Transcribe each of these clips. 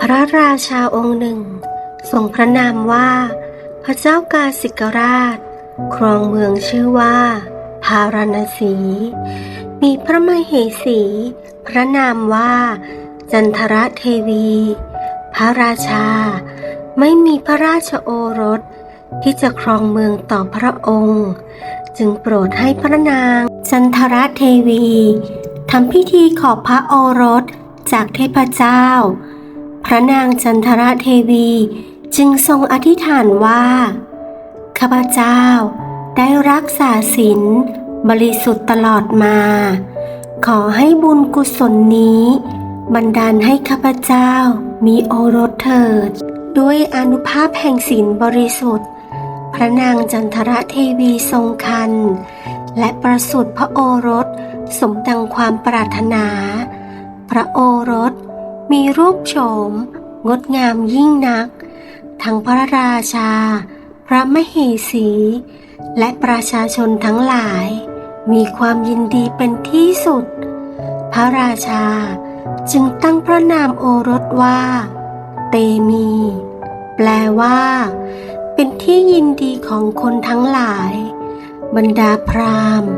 พระราชาองค์หนึ่งทรงพระนามว่า พระเจ้ากาสิกราช ครองเมืองชื่อว่า พาราณสี มีพระมเหสี พระนามว่า จันทรเทวี พระราชา ไม่มีพระราชโอรส ที่จะครองเมืองต่อพระองค์ จึงโปรดให้พระนาง จันทรเทวีทำพิธีขอพระโอรสจากเทพเจ้า ระนางจันทรเทวีจึงทรงอธิษฐานว่า ข้าพเจ้าได้รักษาศีลบริสุทธิ์ตลอดมา ขอให้บุญกุศลนี้บันดาลให้ข้าพเจ้ามีโอรสเถิด ด้วยอนุภาพแห่งศีลบริสุทธิ์ พระนางจันทรเทวีทรงคัน และประสูติพระโอรสสมดังความปรารถนา พระโอรส มีรูปโฉม งดงามยิ่งนัก ทั้งพระราชา พระมเหสี และประชาชนทั้งหลาย มีความยินดีเป็นที่สุด พระราชาจึงตั้งพระนามโอรสว่า เตมี แปลว่า เป็นที่ยินดีของคนทั้งหลาย บรรดาพราหมณ์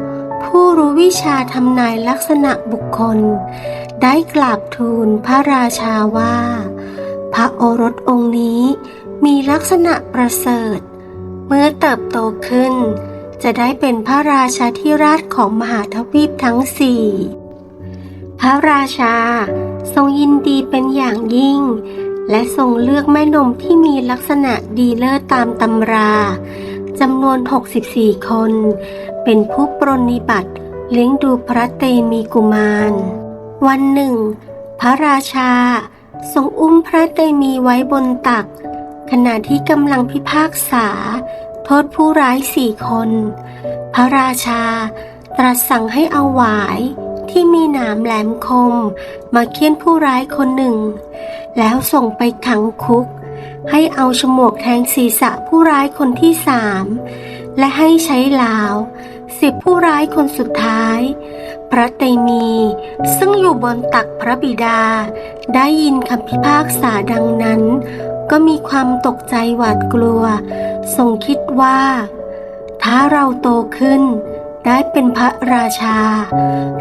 ผู้รู้วิชาทำนายลักษณะบุคคล ได้กราบทูลพระราชาว่า พระโอรสองค์นี้มีลักษณะประเสริฐ เมื่อเติบโตขึ้น จะได้เป็นพระราชาธิราชของมหาทวีปทั้งสี่พระราชาทรงยินดีเป็นอย่างยิ่ง และทรงเลือกแม่นมที่มีลักษณะดีเลิศตามตำรา จำนวน 64 คน เป็นผู้ปรนนิบัติเลี้ยงดูพระเตมีกุมาร วันหนึ่ง พระราชา ทรงอุ้มพระเตมีไว้บนตัก ขณะที่กำลังพิพากษา โทษผู้ร้ายสี่คน พระราชาตรัสสั่งให้เอาหวายที่มีหนามแหลมคม มาเคี่ยนผู้ร้ายคนหนึ่ง แล้วส่งไปขังคุก ให้เอาฉมวกแทงศีรษะผู้ร้ายคนที่สามและให้ใช้ลาวสิบผู้ร้ายคนสุดท้าย พระเตมีซึ่งอยู่บนตักพระบิดา ได้ยินคำพิพากษาดังนั้น ก็มีความตกใจหวาดกลัว ทรงคิดว่า ถ้าเราโตขึ้น ได้เป็นพระราชา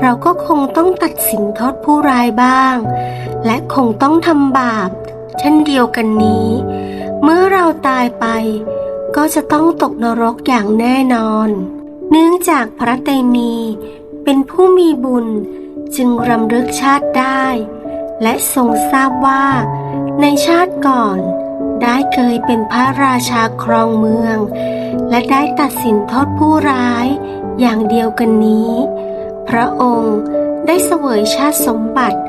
เราก็คงต้องตัดสินโทษผู้ร้ายบ้าง และคงต้องทำบาป เช่นเดียวกันนี้ เมื่อเราตายไป ก็จะต้องตกนรกอย่างแน่นอน เนื่องจากพระเตมีเป็นผู้มีบุญจึงรำลึกชาติได้ และทรงทราบว่า ในชาติก่อนได้เคยเป็นพระราชาครองเมือง และได้ตัดสินโทษผู้ร้ายอย่างเดียวกันนี้ พระองค์ได้เสวยชาติสมบัติ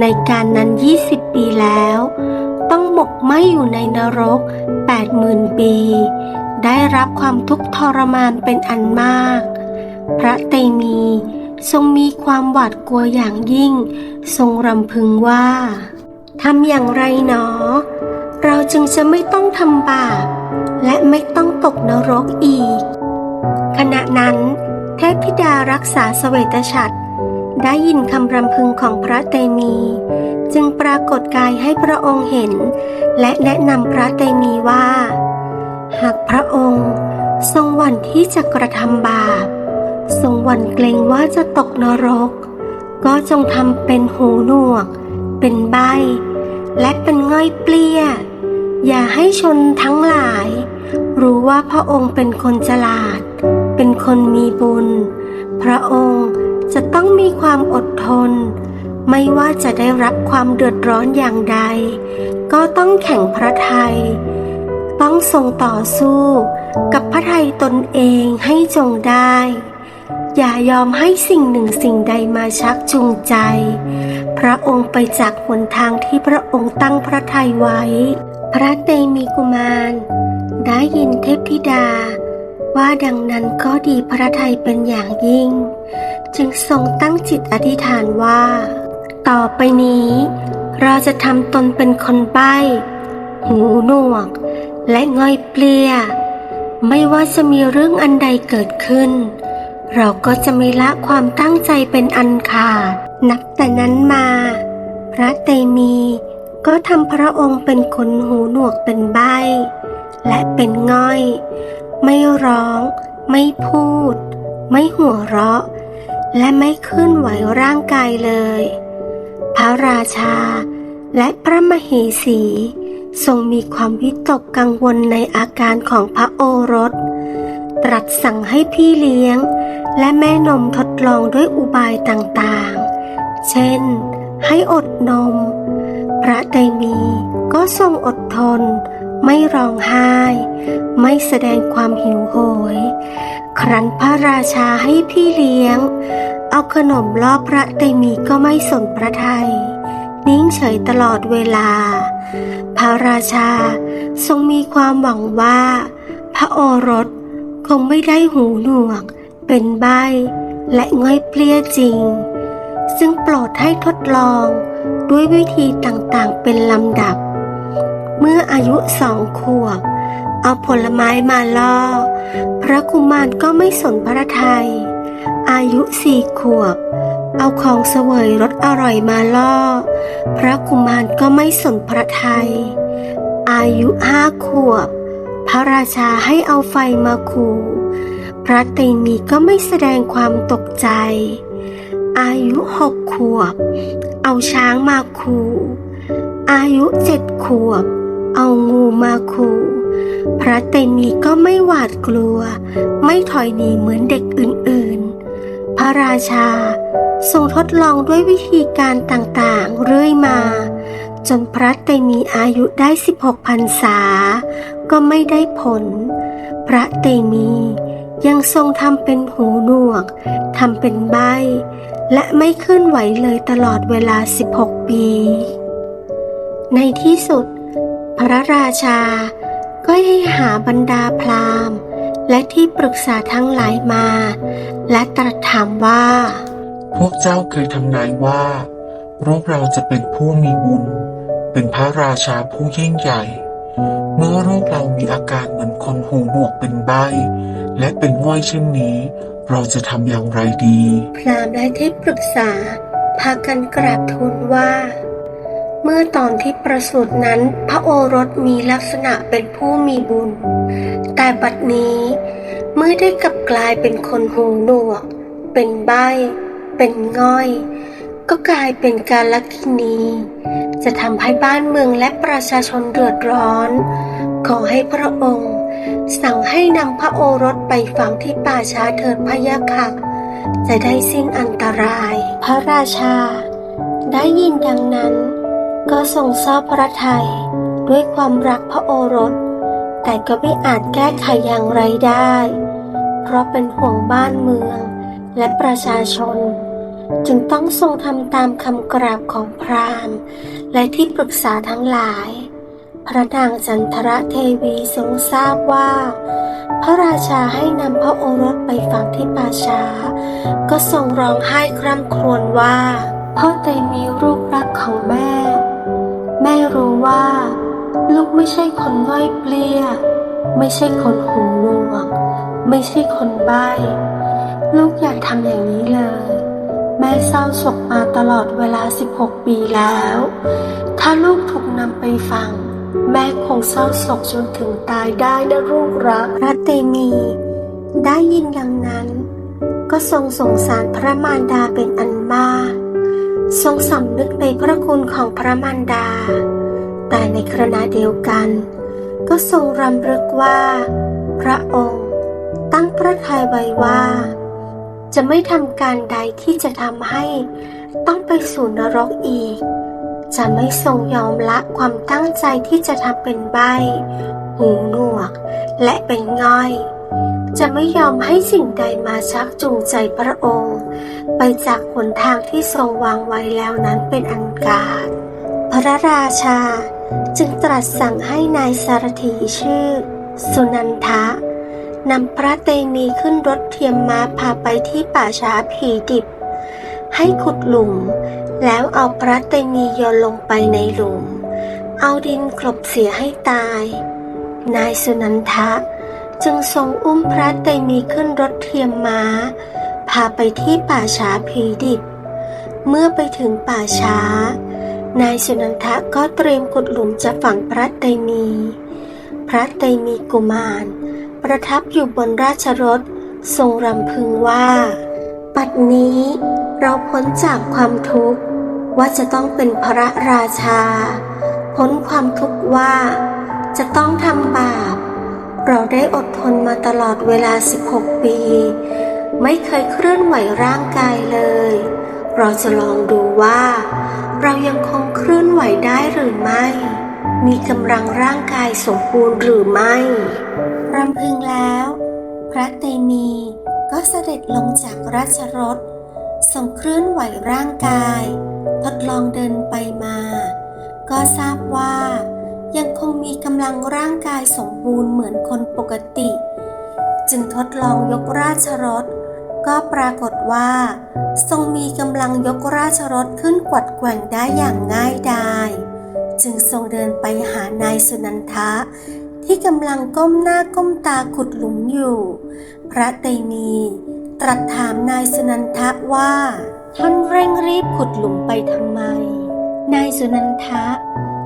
ในการนั้น 20 ปีแล้ว ต้องหมกไหมอยู่ในนรก 80,000 ปี ได้รับความทุกข์ทรมานเป็นอันมาก พระเตมีทรงมีความหวาดกลัวอย่างยิ่ง ทรงรำพึงว่าทำอย่างไรหนอ เราจึงจะไม่ต้องทำบาป และไม่ต้องตกนรกอีก ขณะนั้น เทพธิดารักษาสเวตฉัตร ได้ยินคำรำพึงของพระเตมี จึงปรากฏกายให้พระองค์เห็น และแนะนำพระเตมีว่า หากพระองค์ทรงหวั่นที่จะกระทำบาป ทรงหวั่นเกรงว่าจะตกนรก ก็จงทำเป็นหูหนวก เป็นใบ และเป็นง่อยเปลี้ย อย่าให้ชนทั้งหลาย รู้ว่าพระองค์เป็นคนฉลาด เป็นคนมีบุญ พระองค์ จะต้องมีความอดทน ไม่ว่าจะได้รับความเดือดร้อนอย่างใด ก็ต้องแข่งพระไทย ต้องทรงต่อสู้กับพระไทยตนเองให้จงได้ อย่ายอมให้สิ่งหนึ่งสิ่งใดมาชักจูงใจ พระองค์ไปจากหนทางที่พระองค์ตั้งพระทัยไว้ พระเตมีกุมารได้ยินเทพธิดา ว่าดังนั้นก็ดีพระทัยเป็นอย่างยิ่ง จึงทรงตั้งจิตอธิษฐานว่า ต่อไปนี้ เราจะทำตนเป็นคนใบ้หูหนวก และง่อยเปลี่ย ไม่ว่าจะมีเรื่องอันใดเกิดขึ้น เราก็จะไม่ละความตั้งใจเป็นอันขาด นับแต่นั้นมา พระเตมีก็ทำพระองค์เป็นคนหูหนวกเป็นใบ้และเป็นง่อย ไม่ร้อง ไม่พูด ไม่หัวเราะ และไม่เคลื่อนไหวร่างกายเลย พระราชาและพระมเหสี ทรงมีความวิตกกังวลในอาการของพระโอรส ตรัสสั่งให้พี่เลี้ยง และแม่นมทดลองด้วยอุบายต่างๆ เช่น ให้อดนม พระไตมีก็ทรงอดทน ไม่ร้องไห้ ไม่แสดงความหิวโหย ครั้นพระราชาให้พี่เลี้ยง เอาขนมล่อพระไตมีก็ไม่สนพระทัยนิ่งเฉยตลอดเวลา พระราชาทรงมีความหวังว่า พระโอรสคงไม่ได้หูหนวก เป็นใบและง่อยเปลี้ยจริง ซึ่งโปรดให้ทดลองด้วยวิธีต่างๆเป็นลำดับ เมื่ออายุสองขวบ เอาผลไม้มาล่อ พระกุมารก็ไม่สนพระทัย อายุสี่ขวบ เอาของเสวยรสอร่อยมาล่อ พระกุมารก็ไม่สนพระทัย อายุห้าขวบ พระราชาให้เอาไฟมาขู่ พระเตมีก็ไม่แสดงความตกใจ อายุหกขวบ เอาช้างมาขู่ อายุเจ็ดขวบ เอางูมาขู่ พระเตมีก็ไม่หวาดกลัว ไม่ถอยหนีเหมือนเด็กอื่นๆ พระราชาทรงทดลองด้วยวิธีการต่างๆ เรื่อยมา จนพระเตมีอายุได้ 16พรรษา ก็ไม่ได้ผล พระเตมียังทรงทำเป็นหูหนวกทำเป็นใบ และไม่เคลื่อนไหวเลยตลอดเวลา 16 ปี ในที่สุด พระราชา ก็ให้หาบรรดาพราหมณ์ และที่ปรึกษาทั้งหลายมา และตรัสถามว่า พวกเจ้าเคยทำนายว่าโรคเราจะเป็นผู้มีบุญ เป็นพระราชาผู้ยิ่งใหญ่ เมื่อโรคเรามีอาการเหมือนคนหูหนวกเป็นใบ และเป็นง่อยเช่นนี้ เราจะทำอย่างไรดี พราหมณ์และที่ปรึกษาพากันกราบทูลว่า เมื่อตอนที่ประสูตินั้นพระโอรสมีลักษณะเป็นผู้มีบุญ แต่บัดนี้เมื่อได้กลับกลายเป็นคนหูหนวก เป็นใบ้ เป็นง่อย ก็กลายเป็นการลักินี จะทำให้บ้านเมืองและประชาชนเดือดร้อน ขอให้พระองค์ สั่งให้นำพระโอรสไปฝังที่ป่าช้าเถิดพะยะค่ะจะได้สิ้นอันตราย พระราชา ได้ยินดังนั้น ก็ทรงเศร้าพระทัยด้วยความรักพระโอรส แต่ก็ไม่อาจแก้ไขอย่างไรได้ เพราะเป็นห่วงบ้านเมืองและประชาชน จึงต้องทรงทำตามคำกราบของพราหมณ์และที่ปรึกษาทั้งหลาย พระนางจันทระเทวีทรงทราบว่า พระราชาให้นำพระโอรสไปฝังที่ป่าช้า ก็ทรงร้องไห้คร่ำครวญว่าพ่อเตมีลูกรักของแม่ แม่รู้ว่า ลูกไม่ใช่คนง่อยเปลี้ยไม่ใช่คนหูหนวก ไม่ใช่คนใบ้ลูกอยากทำอย่างนี้เลย แม่เศร้าโศกมาตลอดเวลา 16 ปีแล้ว ถ้าลูกถูกนำไปฝัง แม่คงเศร้าโศกจนถึงตายได้นะลูกรักพระเตมี ได้ยินดังนั้น ก็ทรงสงสารพระมารดาเป็นอันมาก ทรงสำนึกในพระคุณของพระมารดา แต่ในขณะเดียวกัน ก็ทรงรำลึกว่า พระองค์ตั้งพระทัยไว้ว่า จะไม่ทำการใดที่จะทำให้ต้องไปสู่นรกอีก จะไม่ทรงยอมละความตั้งใจที่จะทำเป็นใบ หูหนวก และเป็นง่อย จะไม่ยอมให้สิ่งใดมาชักจูงใจพระองค์ ไปจากหนทางที่ทรงวางไว้แล้วนั้นเป็นอันการพระราชาจึงตรัสสั่งให้นายสารถีชื่อ สุนันทะนำพระเตมีขึ้นรถเทียมม้าพาไปที่ป่าช้าผีดิบ ให้ขุดหลุม แล้วเอาพระเตมีโยนลงไปในหลุม เอาดินกลบเสียให้ตาย นายสุนันทะ จึงทรงอุ้มพระเตมีขึ้นรถเทียมม้า พาไปที่ป่าช้าผีดิบ เมื่อไปถึงป่าช้า นายสุนันทะก็เตรียมขุดหลุมจะฝังพระไตรมี พระไตรมีกุมาร ประทับอยู่บนราชรถทรงรำพึงว่า ปัดนี้เราพ้นจากความทุกข์ว่าจะต้องเป็นพระราชา พ้นความทุกข์ว่าจะต้องทำบาป เราได้อดทนมาตลอดเวลา 16 ปี ไม่เคยเคลื่อนไหวร่างกายเลย เราจะลองดูว่า เรายังคงเคลื่อนไหวได้หรือไม่ มีกำลังร่างกายสมบูรณ์หรือไม่รำพึงแล้ว พระเตมีก็เสด็จลงจากราชรถทรงเคลื่อนไหวร่างกาย ทดลองเดินไปมา ก็ทราบว่า ยังคงมีกำลังร่างกายสมบูรณ์เหมือนคนปกติ จึงทดลองยกราชรถ ก็ปรากฏว่า ทรงมีกำลังยกราชรถขึ้นกวัดแกว่งได้อย่างง่ายดายจึงทรงเดินไปหานายสุนันทะ ที่กำลังก้มหน้าก้มตาขุดหลุมอยู่ พระเตมีตรัสถามนายสุนันทะว่า ท่านเร่งรีบขุดหลุมไปทำไม นายสุนันทะ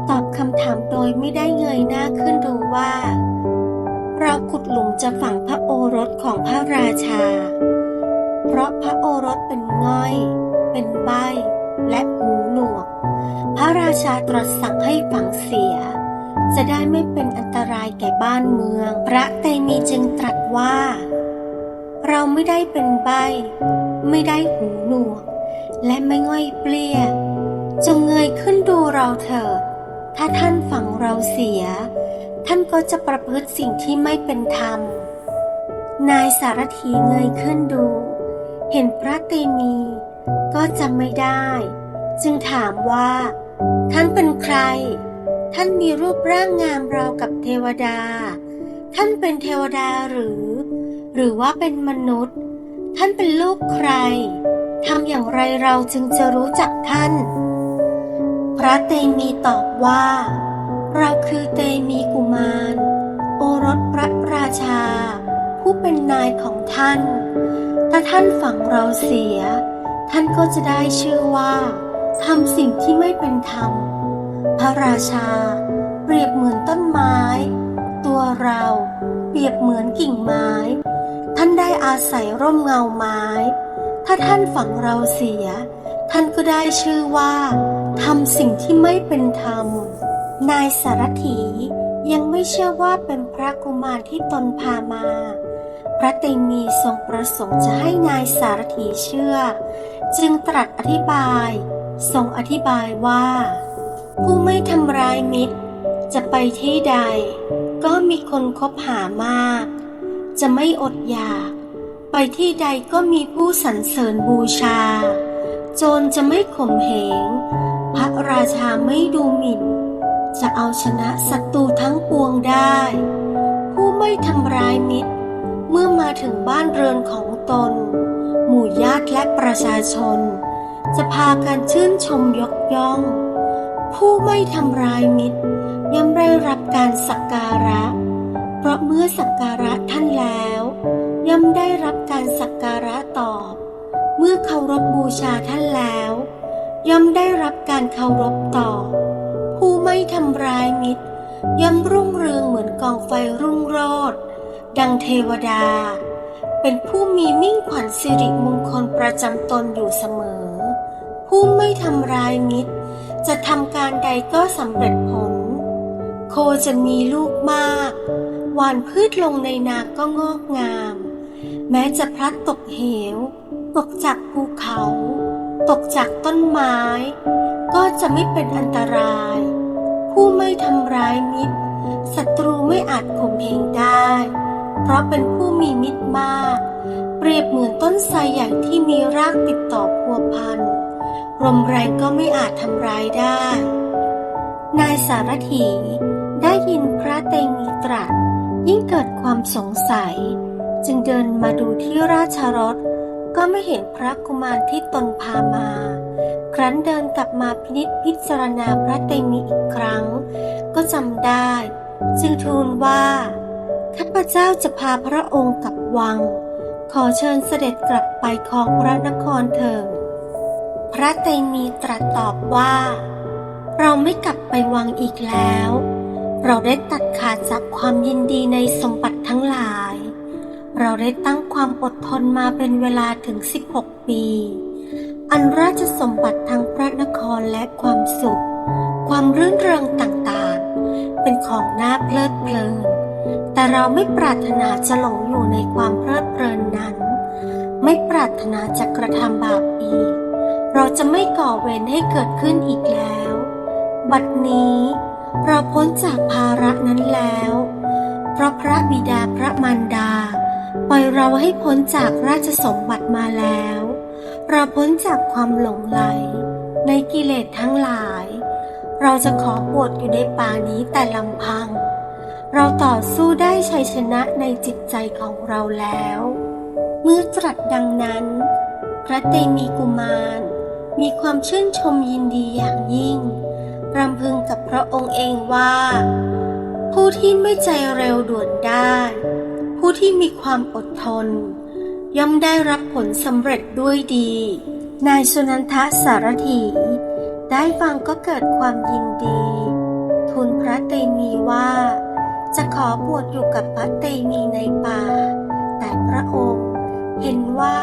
ตอบคำถามโดยไม่ได้เงยหน้าขึ้นดูว่า เราขุดหลุมจะฝังพระโอรสของพระราชา เพราะพระโอรสเป็นง่อย เป็นใบ และหูหนวก พระราชาตรัสสั่งให้ฝังเสีย จะได้ไม่เป็นอันตรายแก่บ้านเมือง พระเตมีจึงตรัสว่า เราไม่ได้เป็นใบ ไม่ได้หูหนวก และไม่ง่อยเปลี้ยจงเงยขึ้นดูเราเถิด ถ้าท่านฝังเราเสีย ท่านก็จะประพฤติสิ่งที่ไม่เป็นธรรม นายสารถีเงยขึ้นดู เห็นพระเตมีก็จำไม่ได้ จึงถามว่า ท่านเป็นใคร ท่านมีรูปร่างงามราวกับเทวดา ท่านเป็นเทวดาหรือ หรือว่าเป็นมนุษย์ ท่านเป็นลูกใครทำอย่างไรเราจึงจะรู้จักท่าน พระเตมีตอบว่า เราคือเตมีกุมาร โอรสพระราชา ผู้เป็นนายของท่าน ถ้าท่านฝังเราเสีย ท่านก็จะได้ชื่อว่าทำสิ่งที่ไม่เป็นธรรม พระราชา เปรียบเหมือนต้นไม้ ตัวเราเปรียบเหมือนกิ่งไม้ ท่านได้อาศัยร่มเงาไม้ ถ้าท่านฝังเราเสีย ท่านก็ได้ชื่อว่า ทำสิ่งที่ไม่เป็นธรรม นายสารถียังไม่เชื่อว่าเป็นพระกุมารที่ตนพามา พระเตมีทรงประสงค์จะให้นายสารถีเชื่อ จึงตรัสอธิบาย ทรงอธิบายว่า ผู้ไม่ทำร้ายมิตร จะไปที่ใด ก็มีคนคบหามาก จะไม่อดอยาก ไปที่ใดก็มีผู้สรรเสริญบูชา โจรจะไม่ข่มเหง ระราชาไม่ดูหมิ่น จะเอาชนะศัตรูทั้งปวงได้ ผู้ไม่ทำร้ายมิตร เมื่อมาถึงบ้านเรือนของตน หมู่ญาติและประชาชน จะพากันชื่นชมยกย่อง ผู้ไม่ทำร้ายมิตรย่อมได้รับการสักการะ เพราะเมื่อสักการะท่านแล้ว ย่อมได้รับการสักการะตอบ เมื่อเคารพบูชาท่านแล้ว ย่อมได้รับการเคารพต่อ ผู้ไม่ทำร้ายมิตร ย่อมรุ่งเรืองเหมือนกองไฟรุ่งโรจน์ดังเทวดา เป็นผู้มีมิ่งขวัญสิริมงคลประจำตนอยู่เสมอ ผู้ไม่ทำร้ายมิตร จะทำการใดก็สำเร็จผล โคจะมีลูกมาก หวานพืชลงในนาก็งอกงาม แม้จะพลัดตกเหว ตกจากภูเขา ตกจากต้นไม้ ก็จะไม่เป็นอันตราย ผู้ไม่ทำร้ายมิตรศัตรูไม่อาจข่มเหงได้ เพราะเป็นผู้มีมิตรมาก เปรียบเหมือนต้นไทรใหญ่ที่มีรากติดต่อพัวพันลมแรงก็ไม่อาจทำร้ายได้ นายสารถีได้ยินพระเตมีตรัสยิ่งเกิดความสงสัย จึงเดินมาดูที่ราชรถ ก็ไม่เห็นพระกุมารที่ตนพามา ครั้นเดินกลับมาพินิจพิจารณาพระเตมีอีกครั้ง ก็จำได้ จึงทูลว่าข้าพเจ้าจะพาพระองค์กลับวัง ขอเชิญเสด็จกลับไปครองพระนครเถิดพระเตมีตรัสตอบว่า เราไม่กลับไปวังอีกแล้ว เราได้ตัดขาดจากความยินดีในสมบัติทั้งหลาย เราได้ตั้งความอดทนมาเป็นเวลาถึง 16 ปี อันราชสมบัติทั้งพระนครและความสุข ความรื่นเริงต่างๆ เป็นของน่าเพลิดเพลิน แต่เราไม่ปรารถนาจะหลงอยู่ในความเพลิดเพลินนั้น ไม่ปรารถนาจะกระทำบาปอีก เราจะไม่ก่อเวรให้เกิดขึ้นอีกแล้ว บัดนี้เราพ้นจากภาระนั้นแล้ว เพราะพระบิดาพระมารดา ปล่อยเราให้พ้นจากราชสมบัติมาแล้ว เราพ้นจากความหลงไหล ในกิเลสทั้งหลาย เราจะขอบวชอยู่ในป่านี้แต่ลำพัง เราต่อสู้ได้ชัยชนะในจิตใจของเราแล้ว เมื่อตรัสดังนั้น พระเตมีกุมาร มีความชื่นชมยินดีอย่างยิ่งรำพึงกับพระองค์เองว่า ผู้ที่ไม่ใจเร็วด่วนได้ ผู้ที่มีความอดทน ย่อมได้รับผลสำเร็จด้วยดี นายสุนันทสารถี ได้ฟังก็เกิดความยินดี ทูลพระเตมีว่า จะขอบวชอยู่กับพระเตมีในป่า แต่พระองค์เห็นว่า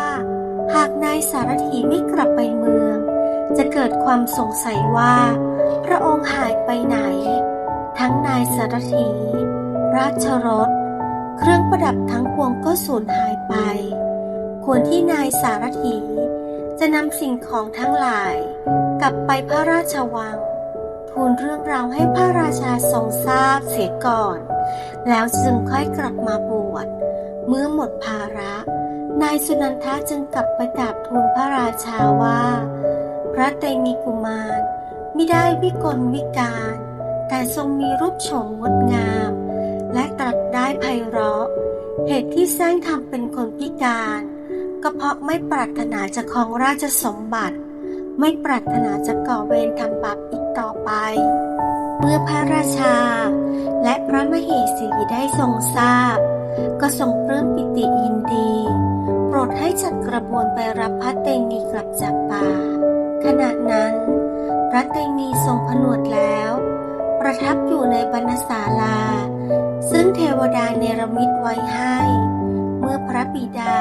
หากนายสารถีไม่กลับไปเมือง จะเกิดความสงสัยว่า พระองค์หายไปไหน ทั้งนายสารถี ราชรถ เครื่องประดับทั้งปวงก็สูญหายไป ควรที่นายสารถี จะนำสิ่งของทั้งหลาย กลับไปพระราชวัง ทูลเรื่องราวให้พระราชาทรงทราบเสียก่อน แล้วจึงค่อยกลับมาบวช เมื่อหมดภาระ นายสุนันทะจึงกลับไปกราบทูลพระราชาว่า พระเตมีกุมารมิได้วิกลวิการ แต่ทรงมีรูปโฉมงดงาม และตรัสได้ไพเราะ เหตุที่แซงทำเป็นคนพิการ ก็เพราะไม่ปรารถนาจะครองราชสมบัติ ไม่ปรารถนาจะก่อเวรทำบาปอีกต่อไป เมื่อพระราชา และพระมเหสีได้ทรงทราบ ก็ทรงปลื้มปิติยินดี โปรดให้จัดกระบวนไปรับพระเตมีกลับจากป่า ขณะนั้น พระเตมีทรงผนวดแล้ว ประทับอยู่ในบรรณศาลา ซึ่งเทวดาเนรมิตไว้ให้ เมื่อพระบิดา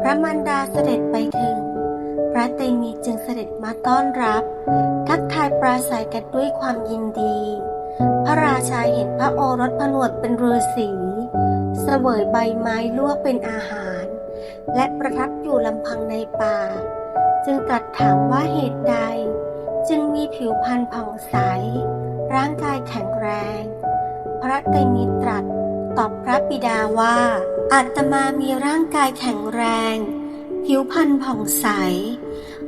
พระมารดาเสด็จไปถึง พระเตมีจึงเสด็จมาต้อนรับ ทักทายปราศัยกันด้วยความยินดี พระราชาเห็นพระโอรสผนวดเป็นฤาษีเสวยใบไม้ลวกเป็นอาหาร และประทับอยู่ลำพังในป่า จึงตรัสถามว่าเหตุใด จึงมีผิวพรรณผ่องใส ร่างกายแข็งแรง พระเตมีตรัสตอบพระบิดาว่า อาตมามีร่างกายแข็งแรง ผิวพรรณผ่องใส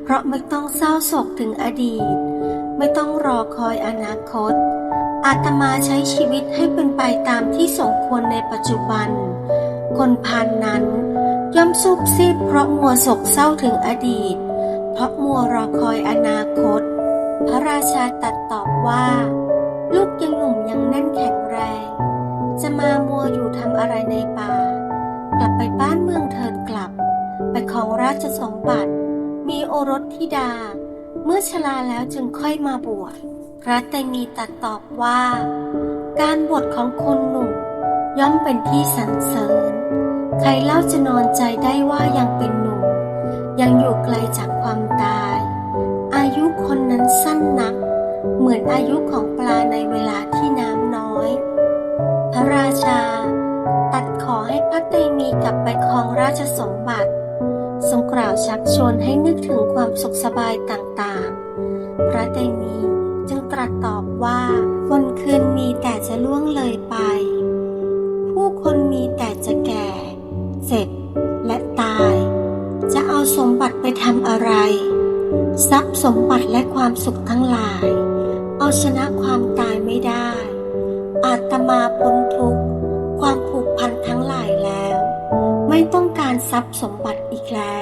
เพราะไม่ต้องเศร้าโศกถึงอดีต ไม่ต้องรอคอยอนาคต อาตมาใช้ชีวิตให้เป็นไปตามที่สมควรในปัจจุบัน คนพานนั้นย่อมซุบซิบเพราะมัวโศกเศร้าถึงอดีต เพราะมัวรอคอยอนาคต พระราชาตรัดตอบว่า ราชสมบัติ มีโอรสธิดา เมื่อชราแล้วจึงค่อยมาบวชพระเตมีตัดตอบว่า การบวชของคนหนุ่มย่อมเป็นที่สรรเสริญ ใครเล่าจะนอนใจได้ว่ายังเป็นหนุ่ม ยังอยู่ไกลจากความตาย อายุคนนั้นสั้นนัก เหมือนอายุของปลาในเวลาที่น้ำน้อย พระราชา ตัดขอให้พระเตมีกลับไปครองราชสมบัติ ทรงกล่าวชักชวนให้นึกถึงความสุขสบายต่างๆ พระเตมีจึงตรัสตอบว่า วันคืนมีแต่จะล่วงเลยไป ผู้คนมีแต่จะแก่ เจ็บ และตาย จะเอาสมบัติไปทำอะไร ทรัพย์สมบัติและความสุขทั้งหลาย เอาชนะความตายไม่ได้ อาตมาพ้นทุกข์ ความผูกพันทั้งหลายแล้ว ไม่ต้องการทรัพย์สมบัติอีกแล้ว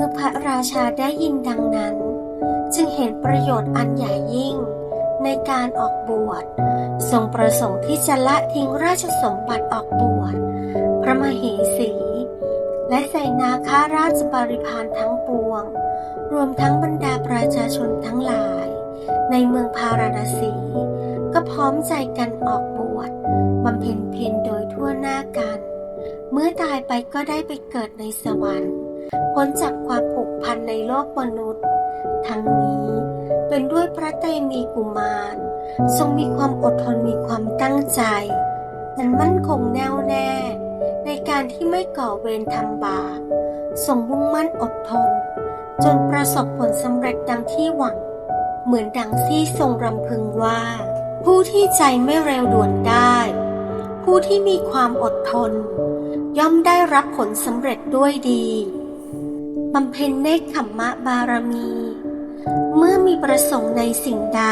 มื่อพระราชาได้ยินดังนั้น จึงเห็นประโยชน์อันใหญ่ยิ่ง ในการออกบวชทรงประสงค์ที่จะละทิ้งราชสมบัติออกบวชพระมเหสี และใส่นาคาราชบริพารทั้งปวง รวมทั้งบรรดาประชาชนทั้งหลาย ในเมืองพาราณสี ก็พร้อมใจกันออกบวชบำเพ็ญเพียรโดยทั่วหน้ากัน เมื่อตายไปก็ได้ไปเกิดในสวรรค์ พ้นจากความผูกพันในโลกมนุษย์ ทั้งนี้เป็นด้วยพระเตมีกุมาร ทรงมีความอดทนมีความตั้งใจ นั้นมั่นคงแน่วแน่ ในการที่ไม่ก่อเวรทำบาปทรงมุ่งมั่นอดทน จนประสบผลสำเร็จดังที่หวัง เหมือนดังที่ทรงรำพึงว่า ผู้ที่ใจไม่เร็วด่วนได้ ผู้ที่มีความอดทน ย่อมได้รับผลสำเร็จด้วยดี บำเพ็ญเนคขมมะบารมี เมื่อมีประสงค์ในสิ่งใด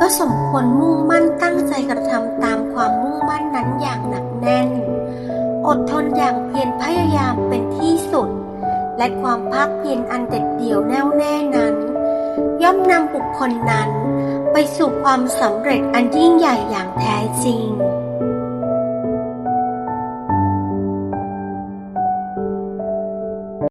ก็สมควรมุ่งมั่นตั้งใจกระทำตามความมุ่งมั่นนั้นอย่างหนักแน่น อดทนอย่างเพียรพยายามเป็นที่สุด และความภาคเพียรอันเด็ดเดี่ยวแน่วแน่นั้น ย่อมนำบุคคลนั้น ไปสู่ความสำเร็จอันยิ่งใหญ่อย่างแท้จริง